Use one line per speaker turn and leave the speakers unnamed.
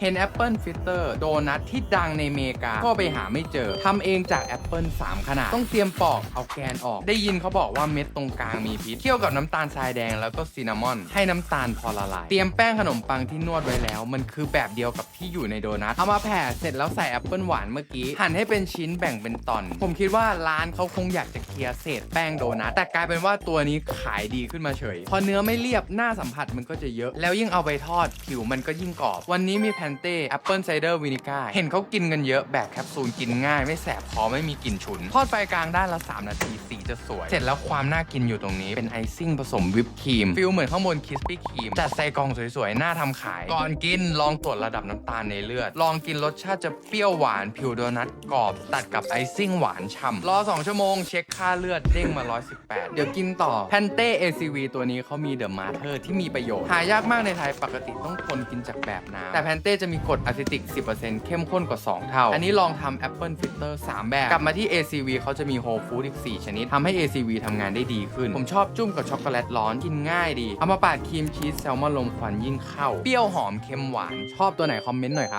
เห็นแอปเปิลฟิลเตอร์โดนัทที่ดังในเมกา ก็ไปหาไม่เจอทำเองจากแอปเปิล3ขนาด ต้องเตรียมปอกเอาแกนออก ได้ยินเขาบอกว่าเม็ดตรงกลางมีพิษเคี่ยวกับน้ำตาลทรายแดงแล้วก็ซินนามอน ให้น้ำตาลพอละลาย เตรียมแป้งขนมปังที่นวดไว้แล้ว มันคือแบบเดียวกับที่อยู่ในโดนัทเอามาแผ่เสร็จแล้วใส่แอปเปิลหวานเมื่อกี้หั่นให้เป็นชิ้นแบ่งเป็นตอน ผมคิดว่าร้านเขาคงอยากจะ เคลียร์เศษแป้งโดนัทแต่กลายเป็นว่าตัวนี้ขายดีขึ้นมาเฉย พอเนื้อไม่เรียบหน้าสัมผัสมันก็จะเยอะ แล้วยิ่งเอาไปทอดผิวมันก็ยิ่งกรอบ วันนี้มีแพนเต้แอปเปิลไซเดอร์วินิก้าเห็นเขากินกันเยอะแบบแคปซูลกินง่าย ไม่แสบคอไม่มีกลิ่นฉุน ทอดไฟกลางด้านละ 3 นาทีสี จะสวย เสร็จแล้วความน่ากินอยู่ตรงนี้เป็นไอซิ่งผสมวิปครีมฟิลเหมือนข้างบนคิสปี้ครีมจัดใส่กล่องสวยๆ น่าทำขาย ก่อนกินลองตรวจระดับน้ำตาลในเลือด ลองกินรสชาติจะเปรี้ยวหวานผิวโดนัทกรอบ ตัดกับไอซิ่งหวานฉ่ำรอ 2 ชั่วโมงเช็คค่าเลือดเด้งมา 118 เดี๋ยวกินต่อแพนเต้ ACV ตัวนี้เขามีเดอะมาเธอร์ที่มีประโยชน์หายากมากในไทยปกติต้องทนกินจากแบบน้ำแต่แพนเต้จะมีกรดอะซิติก 10%เข้มข้นกว่า 2 เท่า อันนี้ลองทำแอปเปิลฟิลเตอร์3แบบกลับมาที่ ACV เขาจะมีโฮฟู้ดอีก4ชนิดทำให้ ACV ทำงานได้ดีขึ้น ผมชอบจุ่มกับช็อกโกแลตร้อนกินง่ายดี เอามาปาดครีมชีสแซลมอนลมควันยิ่งเข้า เปรี้ยวหอมเค็มหวาน ชอบตัวไหนคอมเมนต์หน่อยครับ